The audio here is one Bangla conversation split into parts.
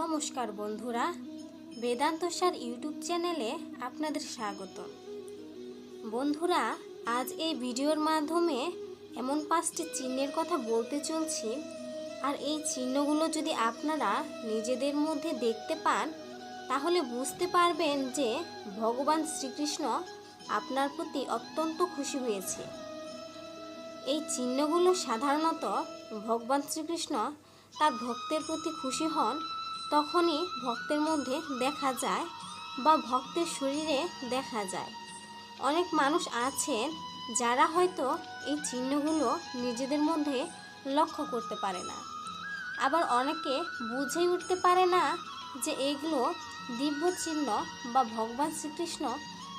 নমস্কার বন্ধুরা, বেদান্ত সার ইউটিউব চ্যানেলে আপনাদের স্বাগত। বন্ধুরা, আজ এই ভিডিওর মাধ্যমে এমন পাঁচটি চিহ্নের কথা বলতে চলছি, আর এই চিহ্নগুলো যদি আপনারা নিজেদের মধ্যে দেখতে পান, তাহলে বুঝতে পারবেন যে ভগবান শ্রীকৃষ্ণ আপনার প্রতি অত্যন্ত খুশি হয়েছে। এই চিহ্নগুলো সাধারণত ভগবান শ্রীকৃষ্ণ তার ভক্তের প্রতি খুশি হন তখনই ভক্তের মধ্যে দেখা যায় বা ভক্তের শরীরে দেখা যায়। অনেক মানুষ আছেন যারা হয়তো এই চিহ্নগুলো নিজেদের মধ্যে লক্ষ্য করতে পারে না। আবার অনেকে বুঝেই উঠতে পারে না যে এগুলো দিব্য চিহ্ন বা ভগবান শ্রীকৃষ্ণ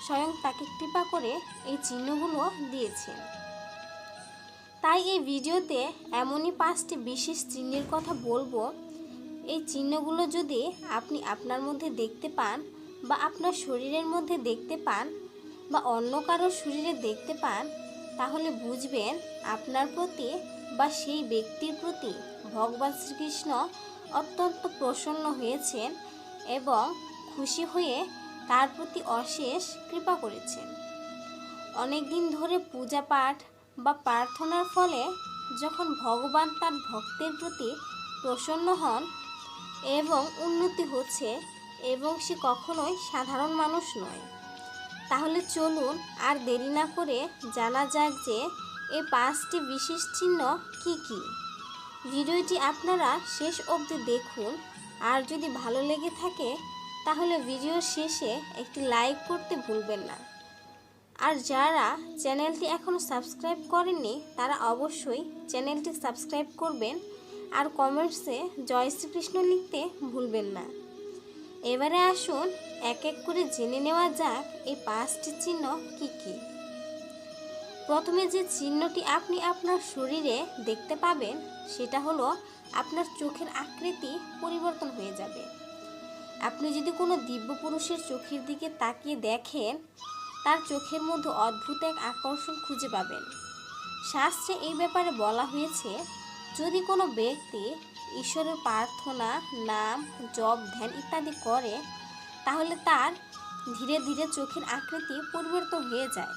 স্বয়ং তাকে কৃপা করে এই চিহ্নগুলো দিয়েছেন। তাই এই ভিডিওতে এমনই পাঁচটি বিশেষ চিহ্নের কথা বলব এই চিহ্নগুলো যদি আপনি আপনার মধ্যে দেখতে পান বা আপনার শরীরের মধ্যে দেখতে পান বা অন্য কারোর শরীরে দেখতে পান, তাহলে বুঝবেন আপনার প্রতি বা সেই ব্যক্তির প্রতি ভগবান শ্রীকৃষ্ণ অত্যন্ত প্রসন্ন হয়েছেন এবং খুশি হয়ে তার প্রতি অশেষ কৃপা করেছেন। অনেক দিন ধরে পূজা পাঠ বা প্রার্থনার ফলে যখন ভগবান তার ভক্তের প্রতি প্রসন্ন হন এবং উন্নতি হচ্ছে এবং সে কখনোই সাধারণ মানুষ নয়। তাহলে চলুন আর দেরি না করে জানা যাক যে এই পাঁচটি বিশেষ চিহ্ন কি কি। ভিডিওটি আপনারা শেষ অবধি দেখুন। আর যদি ভালো লেগে থাকে, তাহলে ভিডিওর শেষে একটি লাইক করতে ভুলবেন না। আর যারা চ্যানেলটি এখনও সাবস্ক্রাইব করেননি, তারা অবশ্যই চ্যানেলটি সাবস্ক্রাইব করবেন আর কমেন্টসে জয় শ্রীকৃষ্ণ লিখতে ভুলবেন না। এবারে আসুন এক এক করে জেনে নেওয়া যাক এই পাঁচটি চিহ্ন কি কি। প্রথমে যে চিহ্নটি আপনি আপনার শরীরে দেখতে পাবেন, সেটা হলো আপনার চোখের আকৃতি পরিবর্তন হয়ে যাবে। আপনি যদি কোনো দিব্য পুরুষের চোখের দিকে তাকিয়ে দেখেন, তার চোখের মধ্যে অদ্ভুত এক আকর্ষণ খুঁজে পাবেন। শাস্ত্রে এই ব্যাপারে বলা হয়েছে যদি কোনো ব্যক্তি ঈশ্বরের প্রার্থনা, নাম, জপ, ধ্যান ইত্যাদি করে, তাহলে তার ধীরে ধীরে চোখের আকৃতি পরিবর্তন হয়ে যায়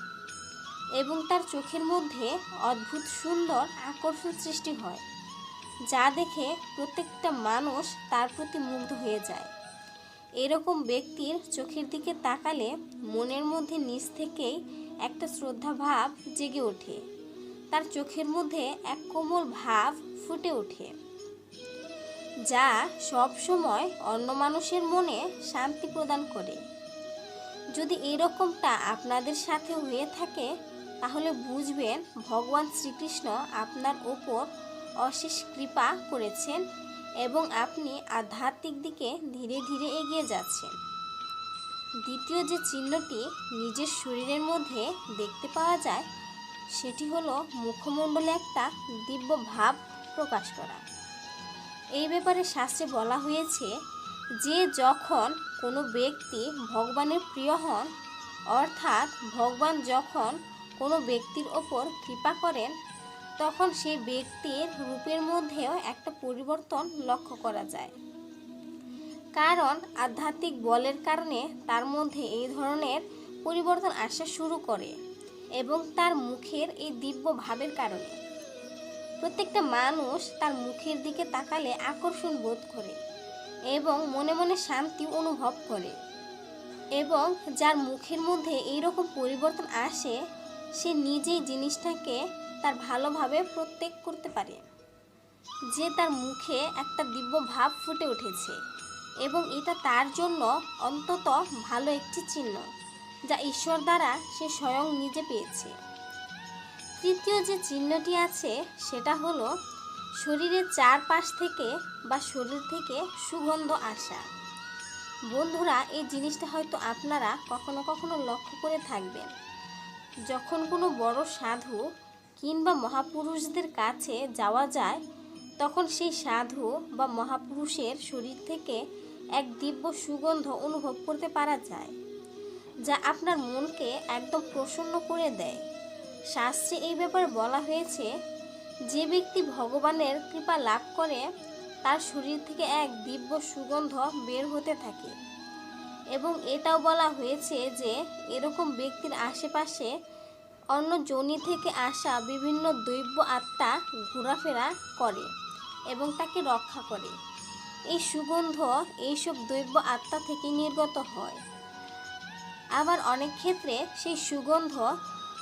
এবং তার চোখের মধ্যে অদ্ভুত সুন্দর আকর্ষণ সৃষ্টি হয়, যা দেখে প্রত্যেকটা মানুষ তার প্রতি মুগ্ধ হয়ে যায়। এরকম ব্যক্তির চোখের দিকে তাকালে মনের মধ্যে নিচ থেকেই একটা শ্রদ্ধা ভাব জেগে ওঠে। তার চোখের মধ্যে এক কোমল ভাব ফুটে ওঠে, যা সব সময় অন্য মানুষের মনে শান্তি প্রদান করে। যদি এরকমটা আপনাদের সাথে হয়ে থাকে, তাহলে বুঝবেন ভগবান শ্রীকৃষ্ণ আপনার ওপর অশেষ কৃপা করেছেন এবং আপনি আধ্যাত্মিক দিকে ধীরে ধীরে এগিয়ে যাচ্ছেন। দ্বিতীয় যে চিহ্নটি নিজের শরীরের মধ্যে দেখতে পাওয়া যায় সেটি হলো মুখমণ্ডলে একটা দিব্য ভাব প্রকাশ করা। এই ব্যাপারে শাস্ত্রে বলা হয়েছে, যে যখন কোনো ব্যক্তি ভগবানের প্রিয় হন, অর্থাৎ ভগবান যখন কোনো ব্যক্তির ওপর কৃপা করেন, তখন সেই ব্যক্তির রূপের মধ্যেও একটা পরিবর্তন লক্ষ্য করা যায়। কারণ আধ্যাত্মিক বলের কারণে তার মধ্যে এই ধরনের পরিবর্তন আসা শুরু করে। এবং তার মুখের এই দিব্য ভাবের কারণে। প্রত্যেকটা মানুষ তার মুখের দিকে তাকালে আকর্ষণ বোধ করে এবং মনে মনে শান্তি অনুভব করে এবং যার মুখের মধ্যে এইরকম পরিবর্তন আসে, সে নিজেই জিনিসটাকে তার ভালোভাবে প্রত্যেক করতে পারে। যে তার মুখে একটা দিব্য ভাব ফুটে উঠেছে এবং এটা তার জন্য অন্তত ভালো একটি চিহ্ন। যা ঈশ্বর দ্বারা সে স্বয়ং নিজে পেয়েছে। তৃতীয় যে চিহ্নটি আছে, সেটা হলো শরীরের চারপাশ থেকে বা শরীর থেকে সুগন্ধ আসা। বন্ধুরা, এই জিনিসটা হয়তো আপনারা কখনো কখনো লক্ষ্য করে থাকবেন। যখন কোনো বড় সাধু কিংবা মহাপুরুষদের কাছে যাওয়া যায়, তখন সেই সাধু বা মহাপুরুষের শরীর থেকে এক দিব্য সুগন্ধ অনুভব করতে পারা যায়। যা আপনার মনকে একদম প্রসন্ন করে দেয়। শাস্ত্রে এই ব্যাপারে বলা হয়েছে, যে ব্যক্তি ভগবানের কৃপা লাভ করে, তার শরীর থেকে এক দিব্য সুগন্ধ বের হতে থাকে। এবং এটাও বলা হয়েছে যে, এরকম ব্যক্তির আশেপাশে অন্য জনি থেকে আসা বিভিন্ন দৈব্য আত্মা ঘোরাফেরা করে এবং তাকে রক্ষা করে। এই সুগন্ধ এইসব দৈব্য আত্মা থেকে নির্গত হয়। আবার অনেক ক্ষেত্রে সেই সুগন্ধ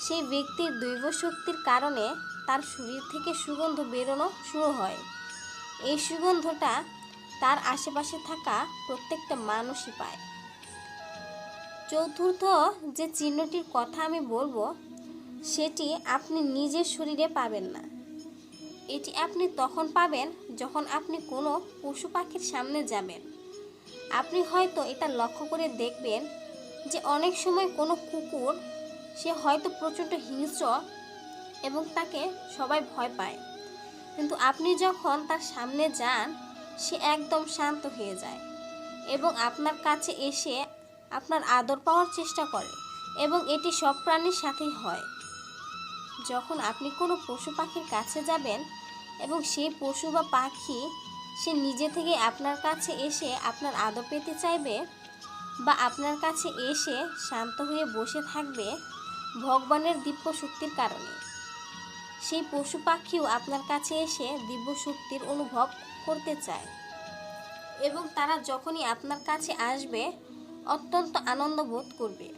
সেই ব্যক্তির দৈব শক্তির কারণে তার শরীর থেকে সুগন্ধ বেরোনো শুরু হয়। এই সুগন্ধটা তার আশেপাশে থাকা প্রত্যেকটা মানুষই পায়। চতুর্থ যে চিহ্নটির কথা আমি বলব, সেটি আপনি নিজের শরীরে পাবেন না। এটি আপনি তখন পাবেন যখন আপনি কোনো পশু পাখির সামনে যাবেন। আপনি হয়তো এটা লক্ষ্য করে দেখবেন যে অনেক সময় কোনো কুকুর, সে হয়তো প্রচণ্ড হিংস্র এবং তাকে সবাই ভয় পায়। কিন্তু আপনি যখন তার সামনে যান, সে একদম শান্ত হয়ে যায় এবং আপনার কাছে এসে আপনার আদর পাওয়ার চেষ্টা করে এবং এটি সব প্রাণীর সাথেই হয়। যখন আপনি কোনো পশু পাখির কাছে যাবেন এবং সেই পশু বা পাখি সে নিজে থেকে আপনার কাছে এসে আপনার আদর পেতে চাইবে বা আপনার কাছে এসে শান্ত হয়ে বসে থাকবে ভগবানের দিব্য শক্তির কারণে। সেই পশু পাখিও আপনার কাছে এসে দিব্য শক্তির অনুভব করতে চায়। এবং তারা যখনই আপনার কাছে আসবে, অত্যন্ত আনন্দ বোধ করবে।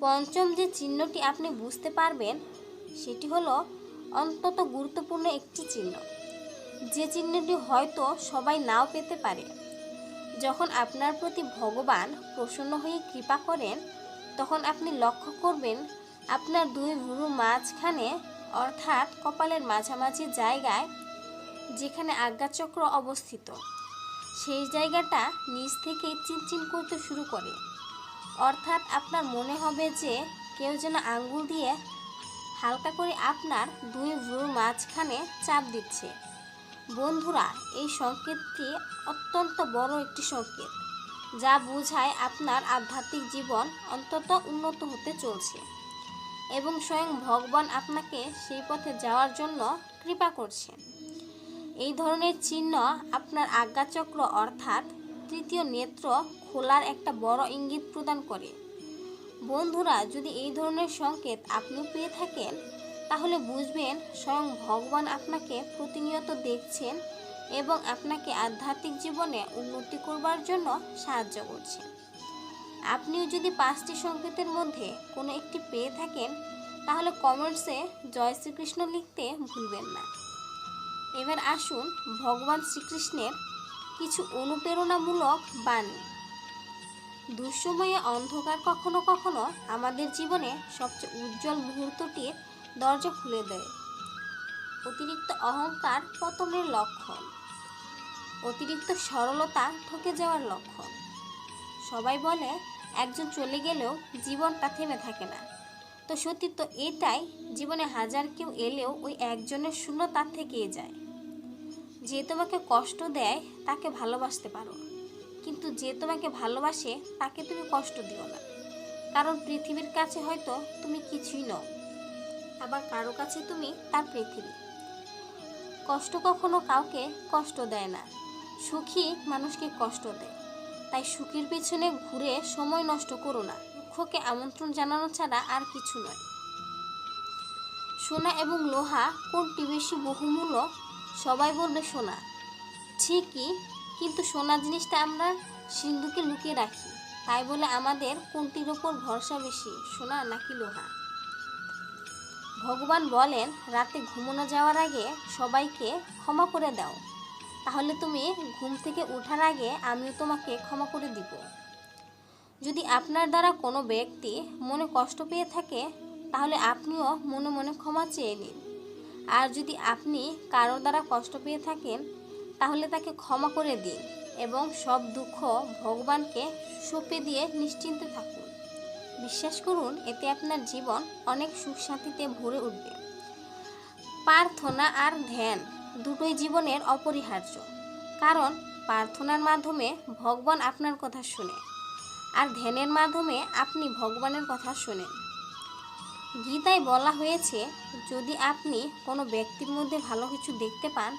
পঞ্চম যে চিহ্নটি আপনি বুঝতে পারবেন, সেটি হলো অন্তত গুরুত্বপূর্ণ একটি চিহ্ন। যে চিহ্নটি হয়তো সবাই নাও পেতে পারে। যখন আপনার প্রতি ভগবান প্রসন্ন হয়ে কৃপা করেন, তখন আপনি লক্ষ্য করবেন আপনার দুই ভুরু মাঝখানে, অর্থাৎ কপালের মাঝামাঝি জায়গায়, যেখানে আজ্ঞাচক্র অবস্থিত। সেই জায়গাটা নিচ থেকে চিনচিন করতে শুরু করে। অর্থাৎ আপনার মনে হবে যে কেউ যেন আঙ্গুল দিয়ে হালকা করে আপনার দুই ভ্রুর মাঝখানে চাপ দিচ্ছে। বন্ধুরা, এই সংকেতটি অত্যন্ত বড় একটি সংকেত, যা বোঝায় আপনার আধ্যাত্মিক জীবন অন্তত উন্নত হতে চলছে এবং স্বয়ং ভগবান আপনাকে সেই পথে যাওয়ার জন্য কৃপা করছেন এই ধরনের চিহ্ন আপনার আজ্ঞাচক্র অর্থাৎ তৃতীয় নেত্র খোলার একটা বড় ইঙ্গিত প্রদান করে। বন্ধুরা, যদি এই ধরনের সংকেত আপনি পেয়ে থাকেন তাহলে বুঝবেন স্বয়ং ভগবান আপনাকে প্রতিনিয়ত দেখছেন এবং আপনাকে আধ্যাত্মিক জীবনে উন্নতি করবার জন্য সাহায্য করছেন। আপনিও যদি পাঁচটি সংকেতের মধ্যে কোনো একটি পেয়ে থাকেন, তাহলে কমেন্টসে জয় শ্রীকৃষ্ণ লিখতে ভুলবেন না। এবার আসুন ভগবান শ্রীকৃষ্ণের কিছু অনুপ্রেরণামূলক বাণী। দুঃসময়ে অন্ধকার কখনো কখনো আমাদের জীবনে সবচেয়ে উজ্জ্বল মুহূর্তটির দরজা খুলে দেয়। অতিরিক্ত অহংকার পতনের লক্ষণ। অতিরিক্ত সরলতা ঠকে যাওয়ার লক্ষণ। সবাই বলে, একজন চলে গেলেও জীবনটা থেমে থাকে না। তো সত্যি তো এটাই, জীবনে হাজার কেউ এলেও ওই একজনের শূন্যতা থেকেই যায়। যে তোমাকে কষ্ট দেয়, তাকে ভালোবাসতে পারো। কিন্তু যে তোমাকে ভালোবাসে, তাকে তুমি কষ্ট দিও না। কারণ পৃথিবীর কাছে হয়তো তুমি কিছুই নও। আবার কারও কাছে তুমি তার পৃথিবী। কষ্ট কখনো কাউকে কষ্ট দেয় না। সুখী মানুষকে কষ্ট দেয়। তাই সুখের পিছনে ঘুরে সময় নষ্ট করো না। দুঃখকে আমন্ত্রণ জানানো ছাড়া আর কিছু নয়। সোনা এবং লোহা কোনটি বেশি বহুমূল্য? সবাই বলবে সোনা। ঠিকই, কিন্তু সোনা জিনিসটা আমরা সিন্ধুকে লুকিয়ে রাখি। তাই বলে আমাদের কোনটির ওপর ভরসা বেশি, সোনা নাকি লোহা? ভগবান বলেন, রাতে ঘুমানো যাওয়ার আগে সবাইকে ক্ষমা করে দাও। তাহলে তুমি ঘুম থেকে ওঠার আগে আমিও তোমাকে ক্ষমা করে দিব। যদি আপনার দ্বারা কোনো ব্যক্তি মনে কষ্ট পেয়ে থাকে, তাহলে আপনিও মনে মনে ক্ষমা চেয়ে নিন। আর যদি আপনি কারোর দ্বারা কষ্ট পেয়ে থাকেন, তাহলে তাকে ক্ষমা করে দিন এবং সব দুঃখ ভগবানকে সঁপে দিয়ে নিশ্চিন্তে থাকুন। বিশ্বাস করুন, এতে আপনার জীবন অনেক সুখ শান্তিতে ভরে উঠবে। প্রার্থনা আর ধ্যান দুটোই জীবনের অপরিহার্য। কারণ প্রার্থনার মাধ্যমে ভগবান আপনার কথা শুনে, আর ধ্যানের মাধ্যমে আপনি ভগবানের কথা শোনেন। গীতায় বলা হয়েছে, যদি আপনি কোনো ব্যক্তির মধ্যে ভালো কিছু দেখতে পান,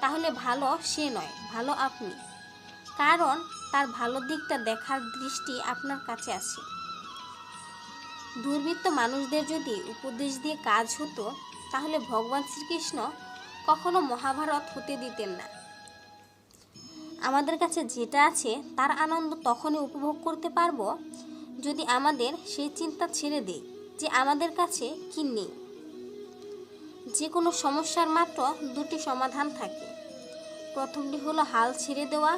তাহলে ভালো সে নয়, ভালো আপনি। কারণ তার ভালো দিকটা দেখার দৃষ্টি আপনার কাছে আছে। দুর্বৃত্ত মানুষদের যদি উপদেশ দিয়ে কাজ হতো, তাহলে ভগবান শ্রীকৃষ্ণ কখনো মহাভারত হতে দিতেন না। আমাদের কাছে যেটা আছে, তার আনন্দ তখনই উপভোগ করতে পারব যদি আমাদের সেই চিন্তা ছেড়ে দেই, যে আমাদের কাছে কি নেই। যে কোনো সমস্যার মাত্র দুটি সমাধান থাকে। প্রথমটি হলো হাল ছেড়ে দেওয়া,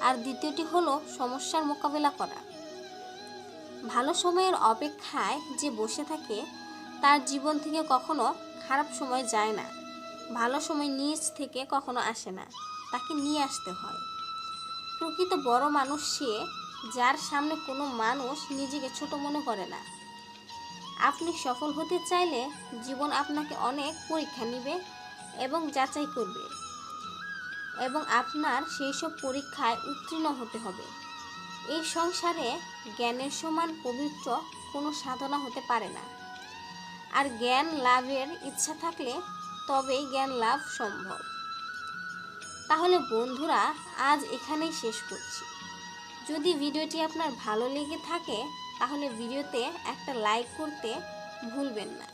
আর দ্বিতীয়টি হলো সমস্যার মোকাবেলা করা। ভালো সময়ের অপেক্ষায় যে বসে থাকে, তার জীবন থেকে কখনো খারাপ সময় যায় না। ভালো সময় নিজ থেকে কখনো আসে না, তাকে নিয়ে আসতে হয়। প্রকৃত বড় মানুষ সে, যার সামনে কোনো মানুষ নিজেকে ছোট মনে করে না। আপনি সফল হতে চাইলে জীবন আপনাকে অনেক পরীক্ষা নেবে এবং যাচাই করবে এবং আপনার সেই সব পরীক্ষায় উত্তীর্ণ হতে হবে। এই সংসারে জ্ঞানের সমান পবিত্র কোনো সাধনা হতে পারে না। আর জ্ঞান লাভের ইচ্ছা থাকলে তবেই জ্ঞান লাভ সম্ভব। তাহলে বন্ধুরা, আজ এখানেই শেষ করছি। যদি ভিডিওটি আপনার ভালো লেগে থাকে, তাহলে ভিডিওতে একটা লাইক করতে ভুলবেন না।